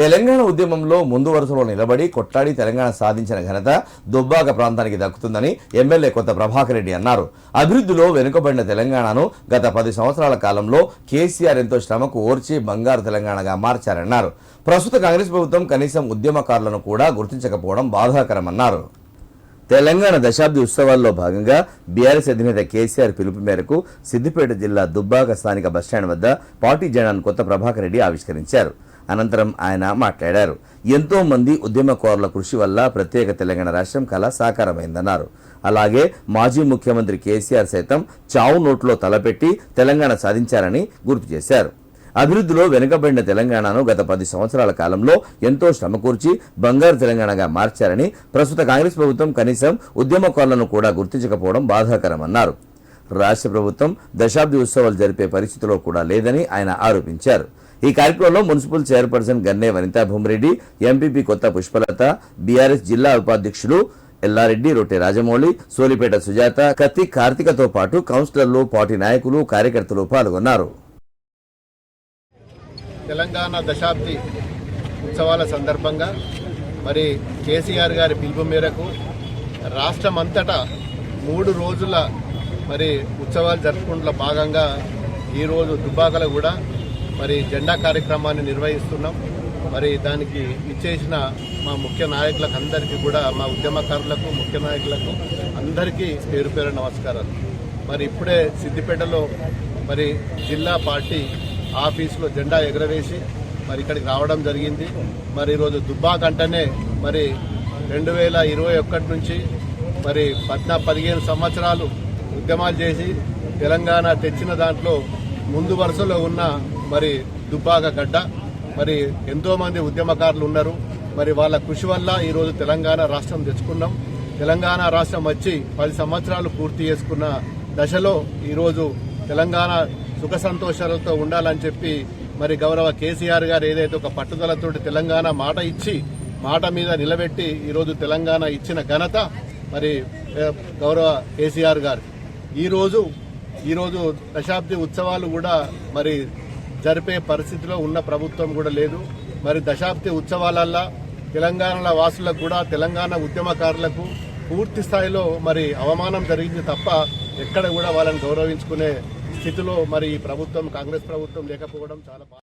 తెలంగాణ ఉద్యమంలో ముందు వరుసలో నిలబడి కొట్లాడి తెలంగాణ సాధించిన ఘనత దుబ్బాక ప్రాంతానికి దక్కుతుందని ఎమ్మెల్యే కొత్త ప్రభాకర్ రెడ్డి అన్నారు. అభివృద్ధిలో వెనుకబడిన తెలంగాణను గత పది సంవత్సరాల కాలంలో కేసీఆర్ ఎంతో శ్రమకు ఓర్చి బంగారు తెలంగాణగా మార్చారన్నారు. ప్రస్తుత కాంగ్రెస్ ప్రభుత్వం కనీసం ఉద్యమకారులను కూడా గుర్తించకపోవడం బాధాకరమన్నారు. తెలంగాణ దశాబ్ది ఉత్సవాల్లో భాగంగా బీఆర్ఎస్ అధినేత కేసీఆర్ పిలుపు మేరకు సిద్దిపేట జిల్లా దుబ్బాక స్థానిక బస్టాండ్ వద్ద పార్టీ జెండాను కొత్త ప్రభాకర్ రెడ్డి ఆవిష్కరించారు. అనంతరం ఆయన మాట్లాడారు. ఎంతో మంది ఉద్యమకారుల కృషి వల్ల ప్రత్యేక తెలంగాణ రాష్ట్రం కళ సాకారమైందన్నారు. అలాగే మాజీ ముఖ్యమంత్రి కేసీఆర్ సైతం చావు నోట్లో తలపెట్టి తెలంగాణ సాధించారని గుర్తు చేశారు. అభివృద్ధిలో వెనుకబడిన తెలంగాణను గత పది సంవత్సరాల కాలంలో ఎంతో శ్రమకూర్చి బంగారు తెలంగాణగా మార్చారని ప్రస్తుత కాంగ్రెస్ ప్రభుత్వం కనీసం ఉద్యమకారులను కూడా గుర్తించకపోవడం బాధాకరమన్నారు. రాష్ట్ర ప్రభుత్వం దశాబ్ది ఉత్సవాలు జరిపే పరిస్థితిలో కూడా లేదని ఆయన ఆరోపించారు. ఈ కార్యక్రమంలో municipal chairperson Ganne Vanitha Bhumireddy MPP కొత్త పుష్పలత బీఆర్ఎస్ జిల్లా ఉపాధ్యక్షులు ఎల్లారెడ్డి రొట్టె రాజమౌళి సోలిపేట సుజాత కత్తి కార్తికతో పాటు కౌన్సిలర్లు పార్టీ నాయకులు కార్యకర్తలు పాల్గొన్నారు. తెలంగాణ దశాబ్ది ఉత్సవాల సందర్భంగా మరి కేసీఆర్ గారి పిలుపు మేరకు రాష్ట్రం అంతటా మూడు రోజుల మరి ఉత్సవాలు జరుపుకుంటున్న భాగంగా ఈరోజు దుబ్బాకలో కూడా మరి జెండా కార్యక్రమాన్ని నిర్వహిస్తున్నాం. మరి దానికి ఇచ్చేసిన మా ముఖ్య నాయకులకు అందరికీ కూడా మా ఉద్యమకారులకు ముఖ్య నాయకులకు అందరికీ పేరు పేరు నమస్కారాలు. మరి ఇప్పుడే సిద్దిపేటలో మరి జిల్లా పార్టీ ఆఫీసులో జెండా ఎగరవేసి మరి ఇక్కడికి రావడం జరిగింది. మరి ఈరోజు దుబ్బాక్ అంటేనే మరి రెండు వేల ఇరవై ఒకటి నుంచి మరి పద్నా పదిహేను సంవత్సరాలు ఉద్యమాలు చేసి తెలంగాణ తెచ్చిన దాంట్లో ముందు వరుసలో ఉన్న మరి దుబ్బాక గడ్డ మరి ఎంతో మంది ఉద్యమకారులు ఉన్నారు. మరి వాళ్ళ కృషి వల్ల ఈరోజు తెలంగాణ రాష్ట్రం తెచ్చుకున్నాం. తెలంగాణ రాష్ట్రం వచ్చి పది సంవత్సరాలు పూర్తి చేసుకున్న దశలో ఈరోజు తెలంగాణ సుఖ సంతోషాలతో ఉండాలని చెప్పి మరి గౌరవ కేసీఆర్ గారు ఏదైతే ఒక పట్టుదలతోటి తెలంగాణ మాట ఇచ్చి మాట మీద నిలబెట్టి ఈరోజు తెలంగాణ ఇచ్చిన ఘనత మరి గౌరవ కేసీఆర్ గారు. ఈరోజు ఈరోజు దశాబ్ది ఉత్సవాలు కూడా మరి జరిపే పరిస్థితిలో ఉన్న ప్రభుత్వం కూడా లేదు. మరి దశాబ్ది ఉత్సవాలల్లా తెలంగాణ వాసులకు కూడా తెలంగాణ ఉద్యమకారులకు పూర్తి స్థాయిలో మరి అవమానం జరిగింది తప్ప ఎక్కడ కూడా వాళ్ళని గౌరవించుకునే స్థితిలో మరి ఈ ప్రభుత్వం కాంగ్రెస్ ప్రభుత్వం లేకపోవడం చాలా బాధ.